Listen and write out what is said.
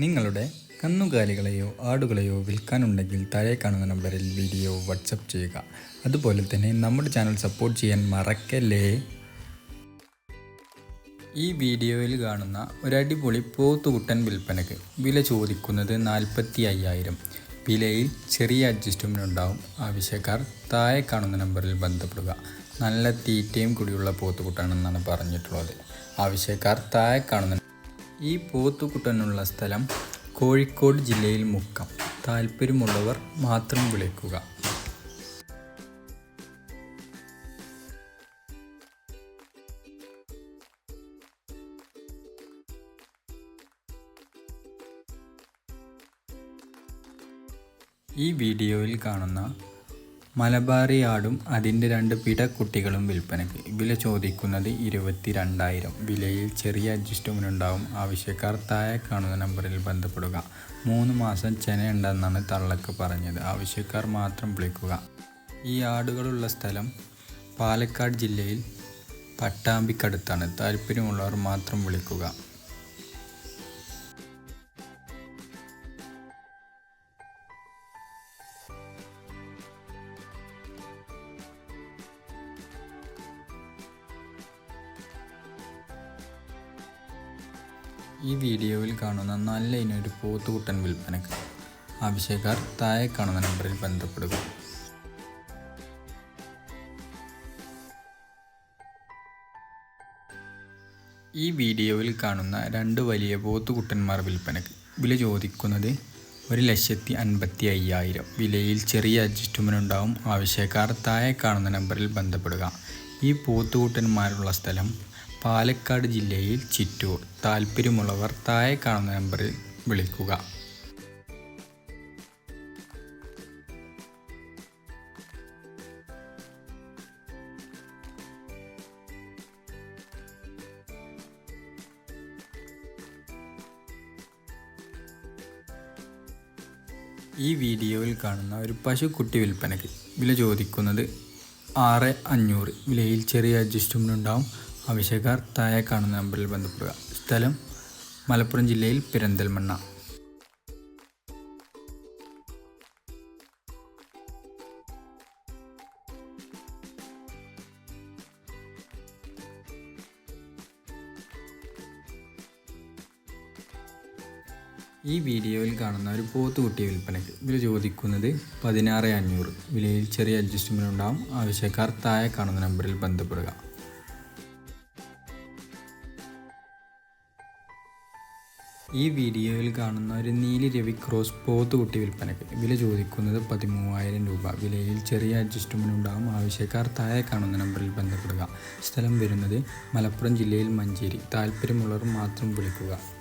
നിങ്ങളുടെ കന്നുകാലികളെയോ ആടുകളെയോ വിൽക്കാനുണ്ടെങ്കിൽ താഴെ കാണുന്ന നമ്പറിൽ വീഡിയോ വാട്സപ്പ് ചെയ്യുക. അതുപോലെ തന്നെ നമ്മുടെ ചാനൽ സപ്പോർട്ട് ചെയ്യാൻ മറക്കല്ലേ? ഈ വീഡിയോയിൽ കാണുന്ന ഒരടിപൊളി പോത്തുകുട്ടൻ വിൽപ്പനയ്ക്ക് വില ചോദിക്കുന്നത് നാൽപ്പത്തി അയ്യായിരം വിലയിൽ ചെറിയ അഡ്ജസ്റ്റ്മെന്റ് ഉണ്ടാവും. ആവശ്യക്കാർ താഴെ കാണുന്ന നമ്പറിൽ ബന്ധപ്പെടുക. നല്ല തീറ്റയും കൂടിയുള്ള പോത്തുകുട്ടാണെന്നാണ് പറഞ്ഞിട്ടുള്ളത്. ആവശ്യക്കാർ താഴെ കാണുന്ന ഈ പോത്തുകുട്ടനുള്ള സ്ഥലം കോഴിക്കോട് ജില്ലയിൽ മുക്കം. താല്പര്യമുള്ളവർ മാത്രം വിളിക്കുക. ഈ വീഡിയോയിൽ കാണുന്ന മലബാറി ആടും അതിന്റെ രണ്ട് പിടക്കുട്ടികളും വിൽപ്പനയ്ക്ക്. വില ചോദിക്കുന്നത് ഇരുപത്തി രണ്ടായിരം വിലയിൽ ചെറിയ അഡ്ജസ്റ്റ്മെന്റ് ഉണ്ടാവും ആവശ്യക്കാർ താഴെ കാണുന്ന നമ്പറിൽ ബന്ധപ്പെടുക. മൂന്ന് മാസം ചെനയുണ്ടെന്നാണ് തള്ളക്ക് പറഞ്ഞത്. ആവശ്യക്കാർ മാത്രം വിളിക്കുക. ഈ ആടുകളുള്ള സ്ഥലം പാലക്കാട് ജില്ലയിൽ പട്ടാമ്പിക്കടുത്താണ്. താല്പര്യമുള്ളവർ മാത്രം വിളിക്കുക. ഈ വീഡിയോയിൽ കാണുന്ന നല്ല ഇനൊരു പോത്തുകുട്ടൻ വിൽപ്പനക്ക് ആവശ്യക്കാർ താഴെ കാണുന്ന നമ്പറിൽ ബന്ധപ്പെടുക. ഈ വീഡിയോയിൽ കാണുന്ന രണ്ട് വലിയ പോത്തുകുട്ടന്മാർ വിൽപ്പനക്ക് വില ചോദിക്കുന്നത് ഒരു ലക്ഷത്തി അൻപത്തി അയ്യായിരം. വിലയിൽ ചെറിയ അഡ്ജസ്റ്റ്മെന്റ് ഉണ്ടാവും. ആവശ്യക്കാർ താഴെ കാണുന്ന നമ്പറിൽ ബന്ധപ്പെടുക. ഈ പോത്തുകൂട്ടന്മാരുള്ള സ്ഥലം പാലക്കാട് ജില്ലയിൽ ചിറ്റൂർ. താല്പര്യമുള്ളവർ താഴെ കാണുന്ന നമ്പറിൽ വിളിക്കുക. ഈ വീഡിയോയിൽ കാണുന്ന ഒരു പശുക്കുട്ടി വിൽപ്പനയ്ക്ക് വില ചോദിക്കുന്നത് ആറ് അഞ്ഞൂറ്. വിലയിൽ ചെറിയ അഡ്ജസ്റ്റ്മെന്റ് ഉണ്ടാവും. ആവശ്യക്കാർ താഴെ കാണുന്ന നമ്പറിൽ ബന്ധപ്പെടുക. സ്ഥലം മലപ്പുറം ജില്ലയിൽ പെരിന്തൽമണ്ണ. ഈ വീഡിയോയിൽ കാണുന്ന ഒരു പോത്തുകുട്ടി വിൽപ്പനയ്ക്ക് വില ചോദിക്കുന്നത് പതിനാറ് അഞ്ഞൂറ്. വിലയിൽ ചെറിയ അഡ്ജസ്റ്റ്മെന്റ് ഉണ്ടാവും. ആവശ്യക്കാർ താഴെ കാണുന്ന നമ്പറിൽ ബന്ധപ്പെടുക. ഈ വീഡിയോയിൽ കാണുന്ന ഒരു നീലി രവി ക്രോസ് പോത്തുകുട്ടി വിൽപ്പനയ്ക്ക് വില ചോദിക്കുന്നത് പതിമൂവായിരം രൂപ. വിലയിൽ ചെറിയ അഡ്ജസ്റ്റ്മെന്റ് ഉണ്ടാകും ആവശ്യക്കാർ താഴെ കാണുന്ന നമ്പറിൽ ബന്ധപ്പെടുക. സ്ഥലം വരുന്നത് മലപ്പുറം ജില്ലയിൽ മഞ്ചേരി. താല്പര്യമുള്ളവർ മാത്രം വിളിക്കുക.